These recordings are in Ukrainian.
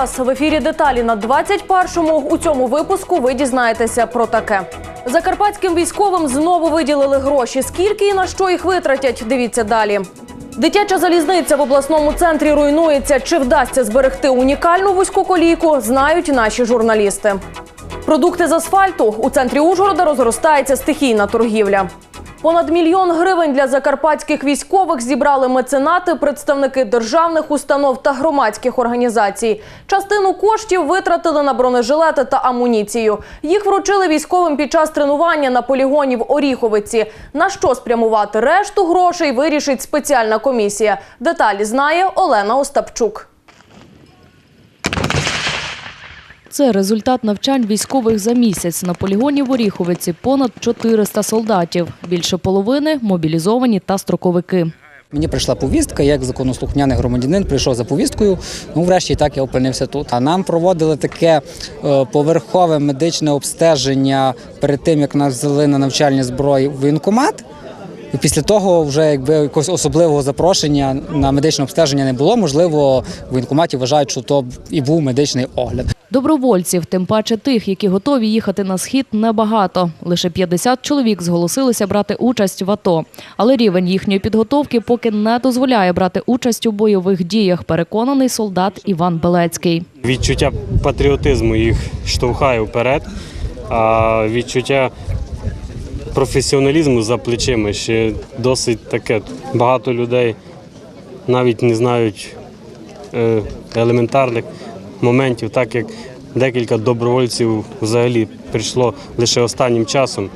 Вас в ефірі. Деталі на 21-му. У цьому випуску ви дізнаєтеся про таке. Закарпатським військовим знову виділили гроші. Скільки і на що їх витратять? Дивіться далі. Дитяча залізниця в обласному центрі руйнується. Чи вдасться зберегти унікальну вузьку колійку? Знають наші журналісти. Продукти з асфальту у центрі Ужгорода розростається стихійна торгівля. Понад мільйон гривень для закарпатських військових зібрали меценати, представники державних установ та громадських організацій. Частину коштів витратили на бронежилети та амуніцію. Їх вручили військовим під час тренування на полігоні в Оріховиці. На що спрямувати решту грошей вирішить спеціальна комісія. Деталі знає Олена Остапчук. Це результат навчань військових за місяць. На полігоні в Оріховиці понад 400 солдатів. Більше половини – мобілізовані та строковики. Мені прийшла повістка, як законослухняний громадянин прийшов за повісткою. Ну, врешті так я опинився тут. А нам проводили таке е, поверхове медичне обстеження перед тим, як нас взяли на навчальні зброї в воєнкомат. І після того вже якби якогось особливого запрошення на медичне обстеження не було. Можливо, в воєнкоматі вважають, що то і був медичний огляд. Добровольців, тим паче тих, які готові їхати на схід, небагато. Лише 50 чоловік зголосилися брати участь в АТО. Але рівень їхньої підготовки поки не дозволяє брати участь у бойових діях, переконаний солдат Іван Белецький. Відчуття патріотизму їх штовхає вперед, а відчуття професіоналізму за плечима ще досить таке. Багато людей навіть не знають е, елементарних моментів, так як декілька добровольців взагалі прийшло лише останнім часом.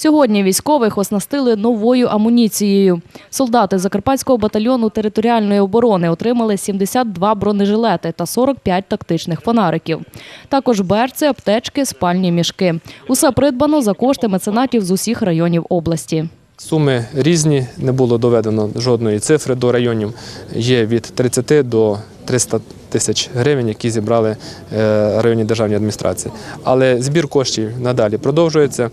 Сьогодні військових оснастили новою амуніцією. Солдати Закарпатського батальйону територіальної оборони отримали 72 бронежилети та 45 тактичних фонариків. Також берці, аптечки, спальні мішки. Усе придбано за кошти меценатів з усіх районів області. Суми різні, не було доведено жодної цифри до районів. Є від 30 до 300 тисяч гривень, які зібрали е, районні державні адміністрації. Але збір коштів надалі продовжується.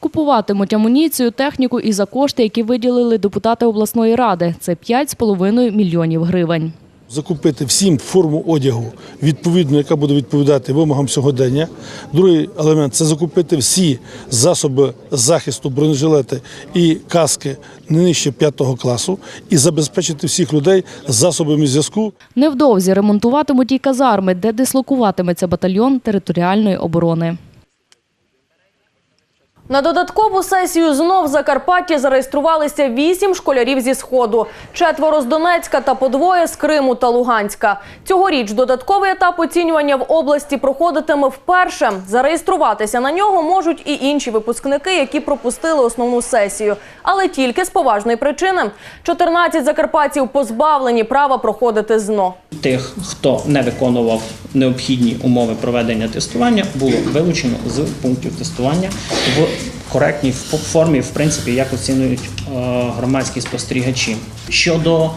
Купуватимуть амуніцію, техніку і за кошти, які виділили депутати обласної ради. Це 5,5 мільйонів гривень. Закупити всім форму одягу відповідну, яка буде відповідати вимогам сьогодення. Другий елемент це закупити всі засоби захисту, бронежилети і каски не нижче п'ятого класу, і забезпечити всіх людей засобами зв'язку. Невдовзі ремонтуватимуть і казарми, де дислокуватиметься батальйон територіальної оборони. На додаткову сесію знов в Закарпатті зареєструвалися вісім школярів зі Сходу, четверо з Донецька та по двоє з Криму та Луганська. Цьогоріч додатковий етап оцінювання в області проходитиме вперше. Зареєструватися на нього можуть і інші випускники, які пропустили основну сесію. Але тільки з поважної причини. 14 закарпатців позбавлені права проходити ЗНО. тих, хто не виконував необхідні умови проведення тестування, було вилучено з пунктів тестування в коректній формі, в принципі, як оцінюють е, громадські спостерігачі. Щодо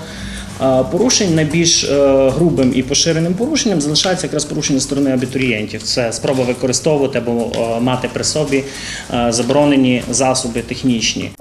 е, порушень, найбільш е, грубим і поширеним порушенням залишається якраз порушення сторони абітурієнтів. Це спроба використовувати або мати при собі заборонені засоби технічні.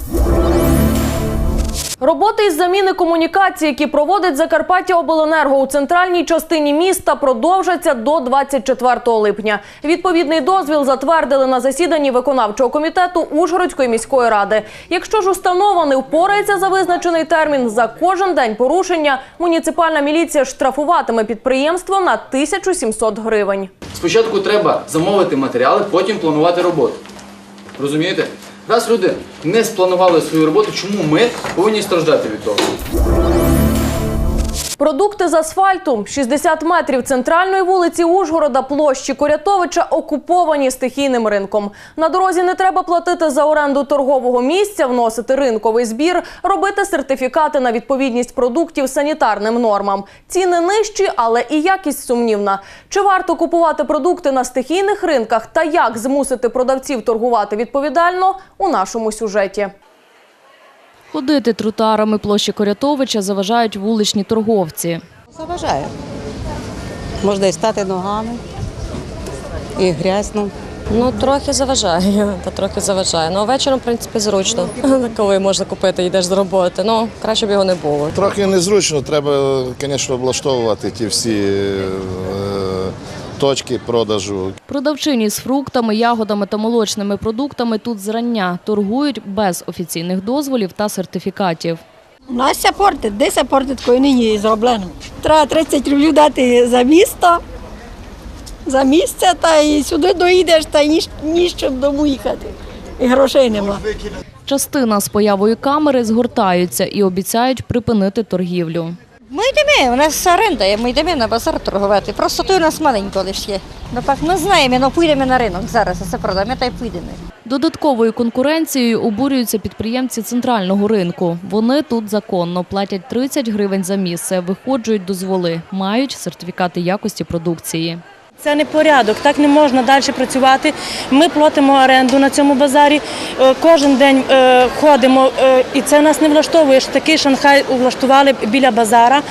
Роботи із заміни комунікацій, які проводить Закарпаття Обленерго у центральній частині міста, продовжаться до 24 липня. Відповідний дозвіл затвердили на засіданні виконавчого комітету Ужгородської міської ради. Якщо ж установа не впорається за визначений термін, за кожен день порушення муніципальна міліція штрафуватиме підприємство на 1700 гривень. Спочатку треба замовити матеріали, потім планувати роботу. Розумієте? Раз люди не спланували свою роботу, чому ми повинні страждати від того? Продукти з асфальту 60 метрів центральної вулиці Ужгорода, площі Корятовича окуповані стихійним ринком. На дорозі не треба платити за оренду торгового місця, вносити ринковий збір, робити сертифікати на відповідність продуктів санітарним нормам. Ціни нижчі, але і якість сумнівна. Чи варто купувати продукти на стихійних ринках та як змусити продавців торгувати відповідально у нашому сюжеті. Ходити тротуарами площі Корятовича заважають вуличні торговці. Заважає. Можна і стати ногами, і грязно. Ну, трохи заважає, та трохи заважає. Ну, вечором, в принципі, зручно, коли можна купити, йдеш з роботи. Ну, краще б його не було. Трохи незручно, треба, звісно, облаштовувати ті всі е, точки продажу. Продавчині з фруктами, ягодами та молочними продуктами тут зрання торгують без офіційних дозволів та сертифікатів. У нас це портить, де це портить, такої нині зроблено. Треба 30 рублів дати за місто, за місце, та і сюди доїдеш, та й ні, ні щоб дому їхати. І грошей нема. Частина з появою камери згортаються і обіцяють припинити торгівлю. Ми йдемо, у нас оренда, ми йдемо на базар торгувати. Просто той у нас маленько лише є. Ну так, ми знаємо, але підемо на ринок зараз, все продаємо, та й підемо. Додатковою конкуренцією обурюються підприємці центрального ринку. Вони тут законно платять 30 гривень за місце, виходжують дозволи, мають сертифікати якості продукції. Це не порядок, так не можна далі працювати. Ми платимо оренду на цьому базарі, е, кожен день е, ходимо, е, і це нас не влаштовує. Такий шанхай влаштували біля базара,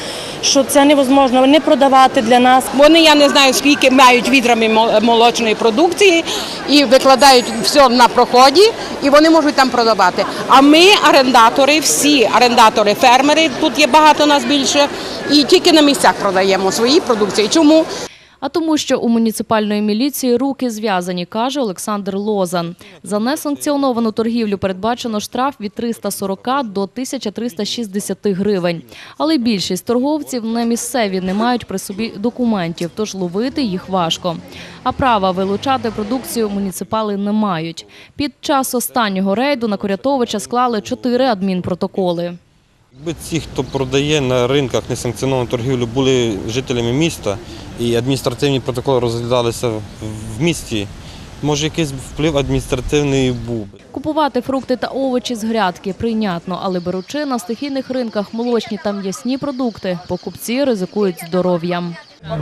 що це невозможно не продавати для нас. Вони я не знаю скільки мають відрами мол- молочної продукції і викладають все на проході, і вони можуть там продавати. А ми, орендатори, всі орендатори, фермери, тут є багато нас більше, і тільки на місцях продаємо свої продукції. Чому? А тому, що у муніципальної міліції руки зв'язані, каже Олександр Лозан. За несанкціоновану торгівлю передбачено штраф від 340 до 1360 гривень. Але більшість торговців не місцеві, не мають при собі документів, тож ловити їх важко. А права вилучати продукцію муніципали не мають. Під час останнього рейду на Корятовича склали чотири адмінпротоколи. Якби ці, хто продає на ринках несанкціоновану торгівлю, були жителями міста і адміністративні протоколи розглядалися в- місті, може якийсь вплив адміністративний був. Купувати фрукти та овочі з грядки прийнятно, але беручи на стихійних ринках молочні та м'ясні продукти, покупці ризикують здоров'ям.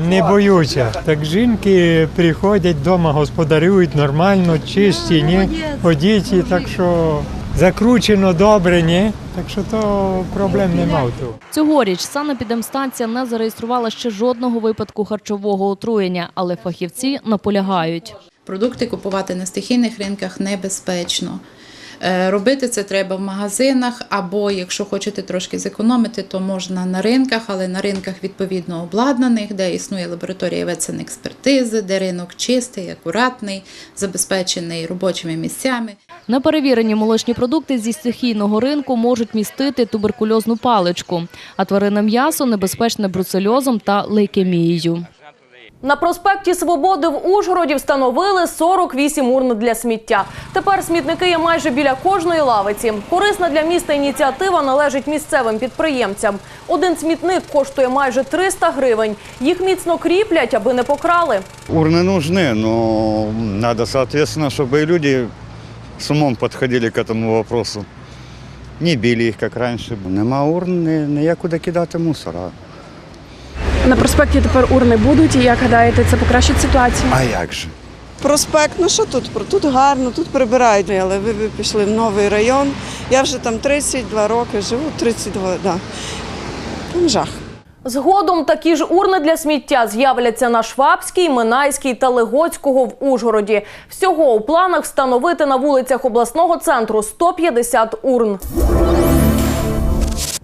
Не боюся. Так жінки приходять вдома, господарюють нормально, чисті, ні, одіті, так що закручено добре, ні. Так що то проблем немає. тут. Цьогоріч санепідемстанція не зареєструвала ще жодного випадку харчового отруєння, але фахівці наполягають. Продукти купувати на стихійних ринках небезпечно. Е, Робити це треба в магазинах, або якщо хочете трошки зекономити, то можна на ринках, але на ринках відповідно обладнаних, де існує лабораторія ветсанекспертизи, де ринок чистий, акуратний, забезпечений робочими місцями. Неперевірені молочні продукти зі стихійного ринку можуть містити туберкульозну паличку, а тваринне м'ясо небезпечне бруцельозом та лейкемією. На проспекті Свободи в Ужгороді встановили 48 урн для сміття. Тепер смітники є майже біля кожної лавиці. Корисна для міста ініціатива належить місцевим підприємцям. Один смітник коштує майже 300 гривень. Їх міцно кріплять, аби не покрали. Урны нужны, но надо, соответственно, чтобы и люди с умом подходили к этому вопросу. Не били их, как раньше. Нема урн, не, неякуди кидати мусора. На проспекті тепер урни будуть, і як гадаєте, це покращить ситуацію? А як же? Проспект, ну що тут? Тут гарно, тут прибирають, але ви, ви пішли в новий район. Я вже там 32 роки живу, 32, да. Там жах. Згодом такі ж урни для сміття з'являться на Швабській, Минайській та Легоцького в Ужгороді. Всього у планах встановити на вулицях обласного центру 150 урн.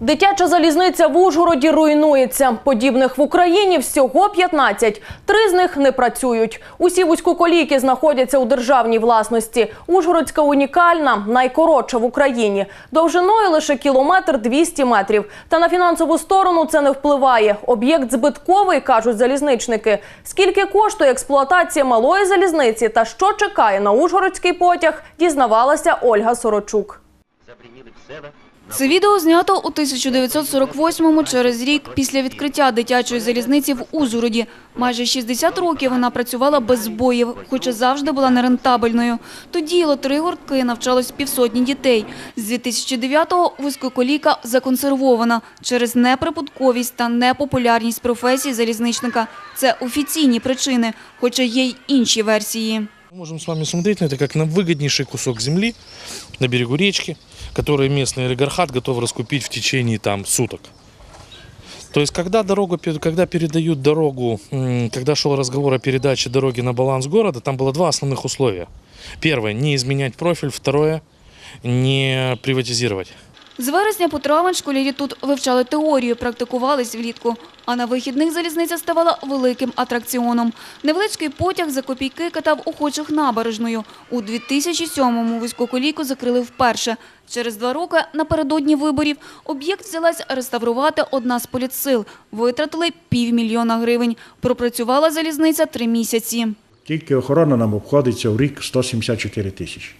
Дитяча залізниця в Ужгороді руйнується. Подібних в Україні всього 15. Три з них не працюють. Усі вузькоколійки знаходяться у державній власності. Ужгородська унікальна, найкоротша в Україні. Довжиною лише кілометр 200 метрів. Та на фінансову сторону це не впливає. Об'єкт збитковий, кажуть залізничники. Скільки коштує експлуатація малої залізниці та що чекає на ужгородський потяг, дізнавалася Ольга Сорочук. Це відео знято у 1948-му через рік після відкриття дитячої залізниці в Ужгороді. Майже 60 років вона працювала без збоїв, хоча завжди була нерентабельною. Тоді діяло три гуртки, навчалось півсотні дітей. З 2009-го вузькоколійка законсервована через неприбутковість та непопулярність професії залізничника. Це офіційні причини, хоча є й інші версії. Мы можем с вами смотреть на это как на выгоднейший кусок земли на берегу речки, Который местный олигархат готов раскупить в течение там суток. То есть, когда, дорогу, когда передают дорогу, когда шел разговор о передаче дороги на баланс города, там было два основных условия. Первое – не изменять профиль. Второе – не приватизировать. З вересня по травень школярі тут вивчали теорію, практикувались влітку. А на вихідних залізниця ставала великим атракціоном. Невеличкий потяг за копійки катав охочих набережною. У 2007-му вузьку колійку закрили вперше. Через два роки напередодні виборів об'єкт взялась реставрувати одна з політсил. Витратили півмільйона гривень. Пропрацювала залізниця три місяці. Тільки охорона нам обходиться в рік 174 тисячі.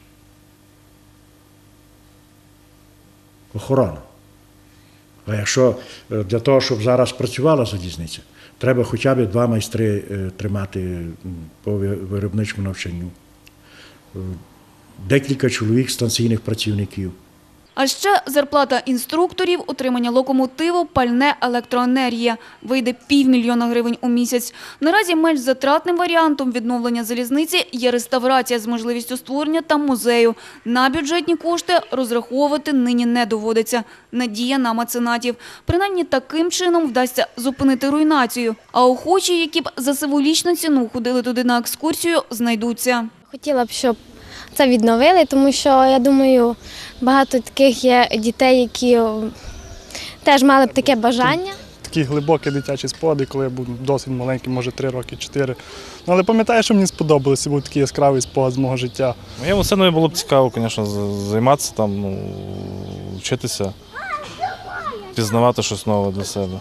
Охорона. А якщо е, для того, щоб зараз працювала залізниця, треба хоча б два майстри е, тримати по виробничому навчанню, Е, декілька чоловік станційних працівників. А ще зарплата інструкторів, утримання локомотиву, пальне, електроенергія. Вийде півмільйона гривень у місяць. Наразі менш затратним варіантом відновлення залізниці є реставрація з можливістю створення там музею. На бюджетні кошти розраховувати нині не доводиться. Надія на меценатів. Принаймні таким чином вдасться зупинити руйнацію. А охочі, які б за символічну ціну ходили туди на екскурсію, знайдуться. Хотіла б, щоб це відновили, тому що я думаю, багато таких є дітей, які теж мали б таке бажання. Такі глибокі дитячі спогади, коли я був досить маленький, може три роки, чотири. Ну, але пам'ятаю, що мені сподобалося, був такий яскравий спогад з мого життя. Моєму синові було б цікаво, звісно, займатися там, ну, вчитися, пізнавати щось нове для себе.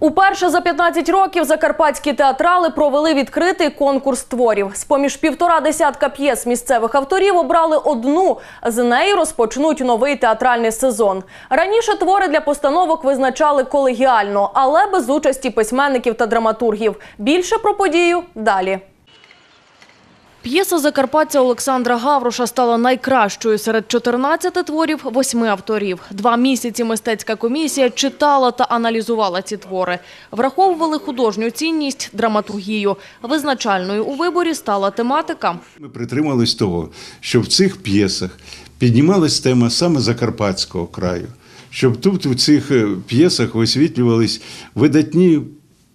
Уперше за 15 років закарпатські театрали провели відкритий конкурс творів. З-поміж півтора десятка п'єс місцевих авторів обрали одну. З неї розпочнуть новий театральний сезон. Раніше твори для постановок визначали колегіально, але без участі письменників та драматургів. Більше про подію далі. П'єса закарпатця Олександра Гавроша стала найкращою серед 14 творів восьми авторів. Два місяці мистецька комісія читала та аналізувала ці твори. Враховували художню цінність, драматургію. Визначальною у виборі стала тематика. Ми притримались того, щоб в цих п'єсах піднімалась тема саме Закарпатського краю, щоб тут у цих е, п'єсах висвітлювались видатні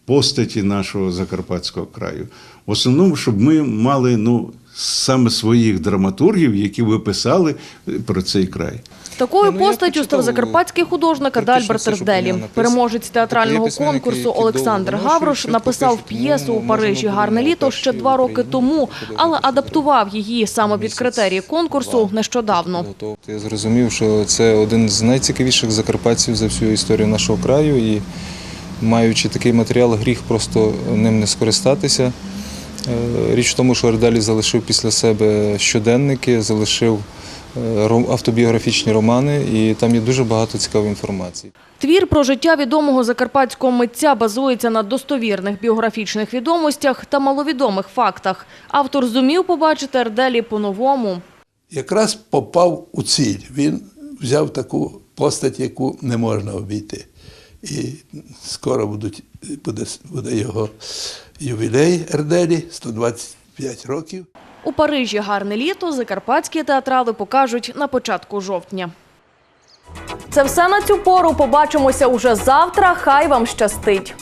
постаті нашого Закарпатського краю. В основному, щоб ми мали ну, саме своїх драматургів, які ви писали е, про цей край. Такою постаттю став закарпатський художник Адальберт Терделі. Переможець театрального конкурсу Олександр Гаврош написав п'єсу у Парижі Гарне літо ще два роки тому, але адаптував її саме під критерії конкурсу нещодавно. Я зрозумів, що це один з найцікавіших закарпатців за всю історію нашого краю, і маючи такий матеріал, гріх просто ним не скористатися. Е, Річ в тому, що Арделі залишив після себе щоденники, залишив е, автобіографічні романи, і там є дуже багато цікавої інформації. Твір про життя відомого закарпатського митця базується на достовірних біографічних відомостях та маловідомих фактах. Автор зумів побачити Арделі по-новому. якраз попав у ціль. Він взяв таку постать, яку не можна обійти. І скоро будуть, буде, буде його ювілей Ерделі, 125 років. У Парижі гарне літо закарпатські театрали покажуть на початку жовтня. Це все на цю пору. Побачимося уже завтра. Хай вам щастить.